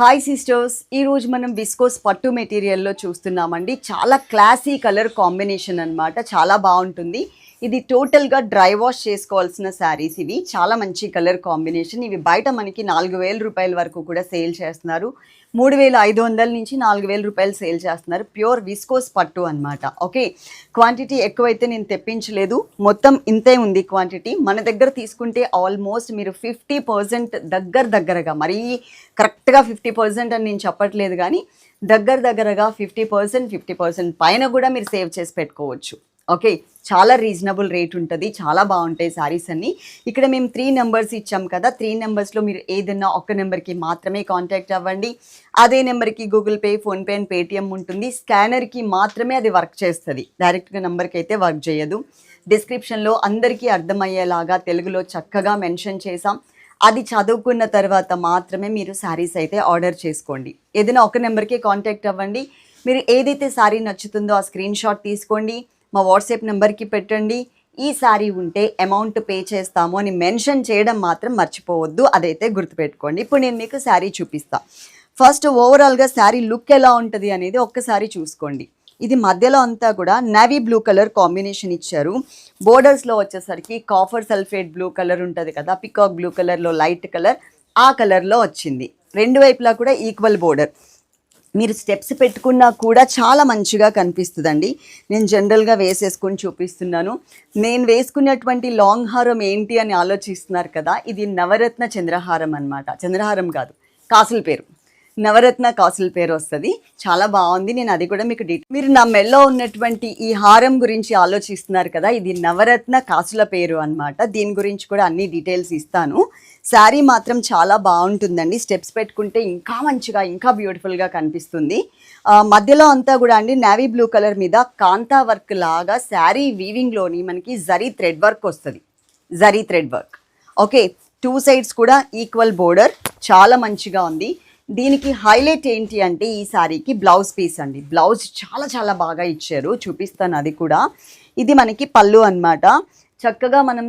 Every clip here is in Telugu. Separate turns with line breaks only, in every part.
హాయ్ సిస్టర్స్ ఈ రోజు మనం విస్కోస్ పట్టు మెటీరియల్లో చూస్తున్నామండి. చాలా క్లాసీ కలర్ కాంబినేషన్ అన్నమాట. చాలా బాగుంటుంది. ఇది టోటల్గా డ్రై వాష్ చేసుకోవాల్సిన శారీస్ ఇవి. చాలా మంచి కలర్ కాంబినేషన్ ఇవి బయట మనకి నాలుగు వేల రూపాయల వరకు కూడా సేల్ చేస్తున్నారు. మూడు వేల ఐదు వందల నుంచి నాలుగు వేల రూపాయలు సేల్ చేస్తున్నారు. ప్యూర్ విస్కోస్ పట్టు అనమాట ఓకే క్వాంటిటీ ఎక్కువైతే నేను తెప్పించలేదు. మొత్తం ఇంతే ఉంది క్వాంటిటీ మన దగ్గర తీసుకుంటే ఆల్మోస్ట్ మీరు ఫిఫ్టీ పర్సెంట్ దగ్గర దగ్గరగా మరీ కరెక్ట్గా ఫిఫ్టీ పర్సెంట్ అని నేను చెప్పట్లేదు కానీ దగ్గర దగ్గరగా ఫిఫ్టీ పర్సెంట్ ఫిఫ్టీ పర్సెంట్ పైన కూడా మీరు సేవ్ చేసి పెట్టుకోవచ్చు. ఓకే చాలా రీజనబుల్ రేట్ ఉంటుంది చాలా బాగుంటాయి శారీస్ అన్ని. ఇక్కడ మేము త్రీ నెంబర్స్ ఇచ్చాం కదా త్రీ నెంబర్స్లో మీరు ఏదైనా ఒక నెంబర్కి మాత్రమే కాంటాక్ట్ అవ్వండి. అదే నెంబర్కి Google Pay PhonePe and Paytm ఉంటుంది. స్కానర్కి మాత్రమే అది వర్క్ చేస్తుంది. డైరెక్ట్గా నెంబర్కి అయితే వర్క్ చేయదు. డిస్క్రిప్షన్లో అందరికీ అర్థమయ్యేలాగా తెలుగులో చక్కగా మెన్షన్ చేసాం అది చదువుకున్న తర్వాత మాత్రమే మీరు శారీస్ అయితే ఆర్డర్ చేసుకోండి. ఏదైనా ఒక నెంబర్కి కాంటాక్ట్ అవ్వండి. మీరు ఏదైతే శారీ నచ్చుతుందో ఆ స్క్రీన్ షాట్ తీసుకోండి. మా వాట్సాప్ నెంబర్కి పెట్టండి. ఈ సారీ ఉంటే అమౌంట్ పే చేస్తాము అని మెన్షన్ చేయడం మాత్రం మర్చిపోవద్దు. అదైతే గుర్తుపెట్టుకోండి. ఇప్పుడు నేను మీకు శారీ చూపిస్తా. ఫస్ట్ ఓవరాల్గా శారీ లుక్ ఎలా ఉంటుంది అనేది ఒక్కసారి చూసుకోండి. ఇది మధ్యలో అంతా కూడా నావీ బ్లూ కలర్ కాంబినేషన్ ఇచ్చారు. బోర్డర్స్లో వచ్చేసరికి కాఫర్ సల్ఫేట్ బ్లూ కలర్ ఉంటుంది కదా పికాక్ బ్లూ కలర్లో లైట్ కలర్ ఆ కలర్లో వచ్చింది. రెండు వైపులా కూడా ఈక్వల్ బోర్డర్. మీరు స్టెప్స్ పెట్టుకున్నా కూడా చాలా మంచిగా కనిపిస్తుందండి. నేను జనరల్గా వేసేసుకొని చూపిస్తున్నాను. నేను వేసుకున్నటువంటి లాంగ్ హారం ఏంటి అని ఆలోచిస్తున్నారు కదా ఇది నవరత్న చంద్రహారం అన్నమాట. చంద్రహారం కాదు కాసుల పేరు. నవరత్న కాసుల పేరు వస్తుంది. చాలా బాగుంది. నేను అది కూడా మీకు డీటెయిల్ మీరు నా మెల్లో ఉన్నటువంటి ఈ హారం గురించి ఆలోచిస్తున్నారు కదా ఇది నవరత్న కాసుల పేరు అన్నమాట. దీని గురించి కూడా అన్ని డీటెయిల్స్ ఇస్తాను. శారీ మాత్రం చాలా బాగుంటుందండి. స్టెప్స్ పెట్టుకుంటే ఇంకా మంచిగా ఇంకా బ్యూటిఫుల్గా కనిపిస్తుంది. మధ్యలో అంతా కూడా అండి నావీ బ్లూ కలర్ మీద కాంతా వర్క్ లాగా శారీ వీవింగ్లోని మనకి జరీ థ్రెడ్ వర్క్ వస్తుంది. Zari thread work okay two sides కూడా ఈక్వల్ బోర్డర్ చాలా మంచిగా ఉంది. దీనికి హైలైట్ ఏంటి అంటే ఈ శారీకి బ్లౌజ్ పీస్ అండి. బ్లౌజ్ చాలా చాలా బాగా ఇచ్చారు. చూపిస్తాను అది కూడా. ఇది మనకి పళ్ళు అన్నమాట. చక్కగా మనం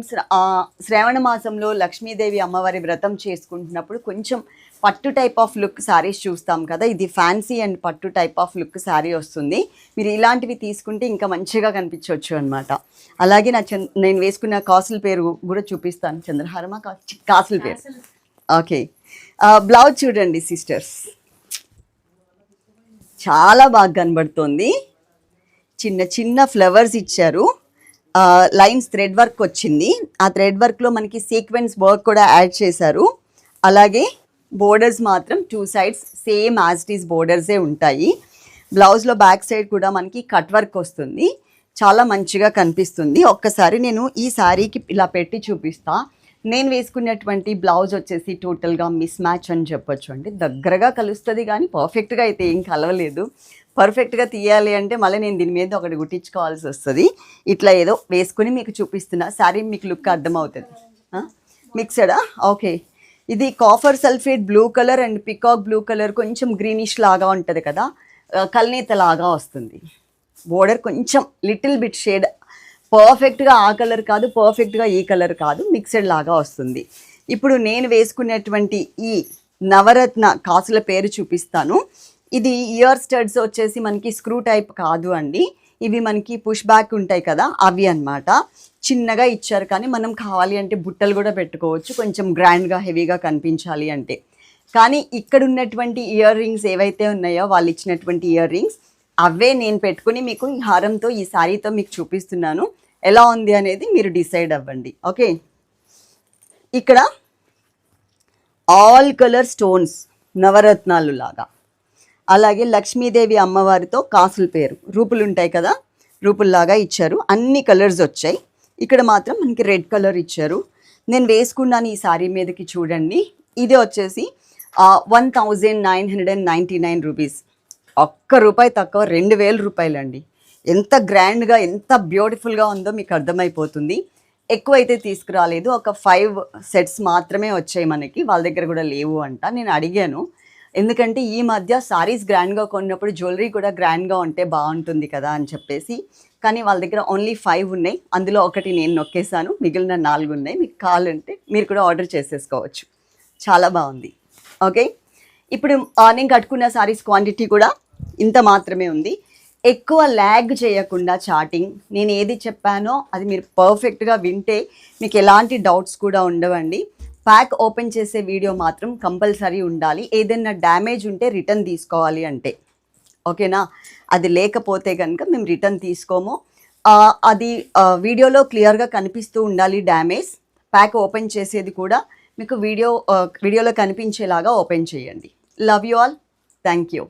శ్రావణ మాసంలో లక్ష్మీదేవి అమ్మవారి వ్రతం చేసుకుంటున్నప్పుడు కొంచెం పట్టు టైప్ ఆఫ్ లుక్ శారీస్ చూస్తాం కదా. ఇది ఫ్యాన్సీ అండ్ పట్టు టైప్ ఆఫ్ లుక్ శారీ వస్తుంది. మీరు ఇలాంటివి తీసుకుంటే ఇంకా మంచిగా కనిపించవచ్చు అనమాట అలాగే నా నేను వేసుకున్న కాసుల పేరు కూడా చూపిస్తాను. చంద్రహారమా కాసుల పేరు. ఓకే. బ్లౌజ్ చూడండి సిస్టర్స్. చాలా బాగా కనబడుతోంది. చిన్న చిన్న ఫ్లవర్స్ ఇచ్చారు. లైన్స్ థ్రెడ్ వర్క్ వచ్చింది. ఆ థ్రెడ్ వర్క్లో మనకి సీక్వెన్స్ వర్క్ కూడా యాడ్ చేశారు. అలాగే బోర్డర్స్ మాత్రం two sides same as it is బోర్డర్సే ఉంటాయి. బ్లౌజ్లో బ్యాక్ సైడ్ కూడా మనకి కట్ వర్క్ వస్తుంది. చాలా మంచిగా కనిపిస్తుంది. ఒక్కసారి నేను ఈ శారీకి ఇలా పెట్టి చూపిస్తాను నేను వేసుకున్నటువంటి బ్లౌజ్ వచ్చేసి టోటల్గా మిస్ మ్యాచ్ అని చెప్పొచ్చు అండి. దగ్గరగా కలుస్తుంది కానీ పర్ఫెక్ట్గా అయితే ఏం కలవలేదు. పర్ఫెక్ట్గా తీయాలి అంటే మళ్ళీ నేను దీని మీద ఒకటి గుట్టించుకోవాల్సి వస్తుంది. ఇట్లా ఏదో వేసుకుని మీకు చూపిస్తున్నా. శారీ మీకు లుక్ అర్థమవుతుంది. మిక్సడా ఓకే ఇది copper sulphate blue colour and peacock blue colour కొంచెం గ్రీనిష్ లాగా ఉంటుంది కదా. ఆ, కల్నేత లాగా వస్తుంది. బోర్డర్ కొంచెం లిటిల్ బిట్ షేడ్ పర్ఫెక్ట్గా ఆ కలర్ కాదు పర్ఫెక్ట్గా ఈ కలర్ కాదు మిక్సెడ్ లాగా వస్తుంది. ఇప్పుడు నేను వేసుకునేటువంటి ఈ నవరత్న కాసుల పేరు చూపిస్తాను. ఇది ఇయర్ స్టడ్స్ వచ్చేసి మనకి స్క్రూ టైప్ కాదు అండి. ఇవి మనకి పుష్ బ్యాక్ ఉంటాయి కదా అవి అన్నమాట. చిన్నగా ఇచ్చారు కానీ మనం కావాలి అంటే బుట్టలు కూడా పెట్టుకోవచ్చు. కొంచెం గ్రాండ్గా హెవీగా కనిపించాలి అంటే. కానీ ఇక్కడ ఉన్నటువంటి ఇయర్ రింగ్స్ ఏవైతే ఉన్నాయో వాళ్ళు ఇచ్చినటువంటి ఇయర్ రింగ్స్ అవే నేను పెట్టుకుని మీకు ఈ హారంతో ఈ శారీతో మీకు చూపిస్తున్నాను. ఎలా ఉంది అనేది మీరు డిసైడ్ అవ్వండి. ఓకే? ఇక్కడ ఆల్ కలర్ స్టోన్స్ నవరత్నాలు లాగా. అలాగే లక్ష్మీదేవి అమ్మవారితో కాసుల పేరు. రూపులు ఉంటాయి కదా? రూపుల్లాగా ఇచ్చారు. అన్ని కలర్స్ వచ్చాయి. ఇక్కడ మాత్రం మనకి రెడ్ కలర్ ఇచ్చారు. నేను వేసుకున్నాను ఈ శారీ మీదకి చూడండి. ఇది వచ్చేసి one thousand nine hundred and ninety nine rupees. ఒక్క రూపాయి తక్కువ రెండు వేల రూపాయలండి. ఎంత గ్రాండ్గా ఎంత బ్యూటిఫుల్గా ఉందో మీకు అర్థమైపోతుంది. ఎక్కువ అయితే తీసుకురాలేదు. ఒక ఫైవ్ సెట్స్ మాత్రమే వచ్చాయి మనకి. వాళ్ళ దగ్గర కూడా లేవు అంట. నేను అడిగాను. ఎందుకంటే ఈ మధ్య సారీస్ గ్రాండ్గా కొన్నప్పుడు జ్యువెలరీ కూడా గ్రాండ్గా ఉంటే బాగుంటుంది కదా అని చెప్పేసి. కానీ వాళ్ళ దగ్గర ఓన్లీ ఫైవ్ ఉన్నాయి. అందులో ఒకటి నేను నొక్కేసాను మిగిలిన నాలుగు ఉన్నాయి. మీకు కావాలంటే మీరు కూడా ఆర్డర్ చేసేసుకోవచ్చు. చాలా బాగుంది. ఓకే? ఇప్పుడు ఆ, నేను కట్టుకున్న సారీస్ క్వాంటిటీ కూడా ఇంత మాత్రమే ఉంది. ఎక్కువ ల్యాగ్ చేయకుండా చాటింగ్ నేను ఏది చెప్పానో అది మీరు పర్ఫెక్ట్గా వింటే మీకు ఎలాంటి డౌట్స్ కూడా ఉండవండి. ప్యాక్ ఓపెన్ చేసే వీడియో మాత్రం కంపల్సరీ ఉండాలి. ఏదైనా డ్యామేజ్ ఉంటే రిటర్న్ తీసుకోవాలి అంటే. ఓకేనా? అది లేకపోతే కనుక మేము రిటర్న్ తీసుకోము. అది వీడియోలో క్లియర్గా కనిపిస్తూ ఉండాలి డ్యామేజ్ ప్యాక్ ఓపెన్ చేసేది కూడా మీకు వీడియో వీడియోలో కనిపించేలాగా ఓపెన్ చేయండి. Love you all thank you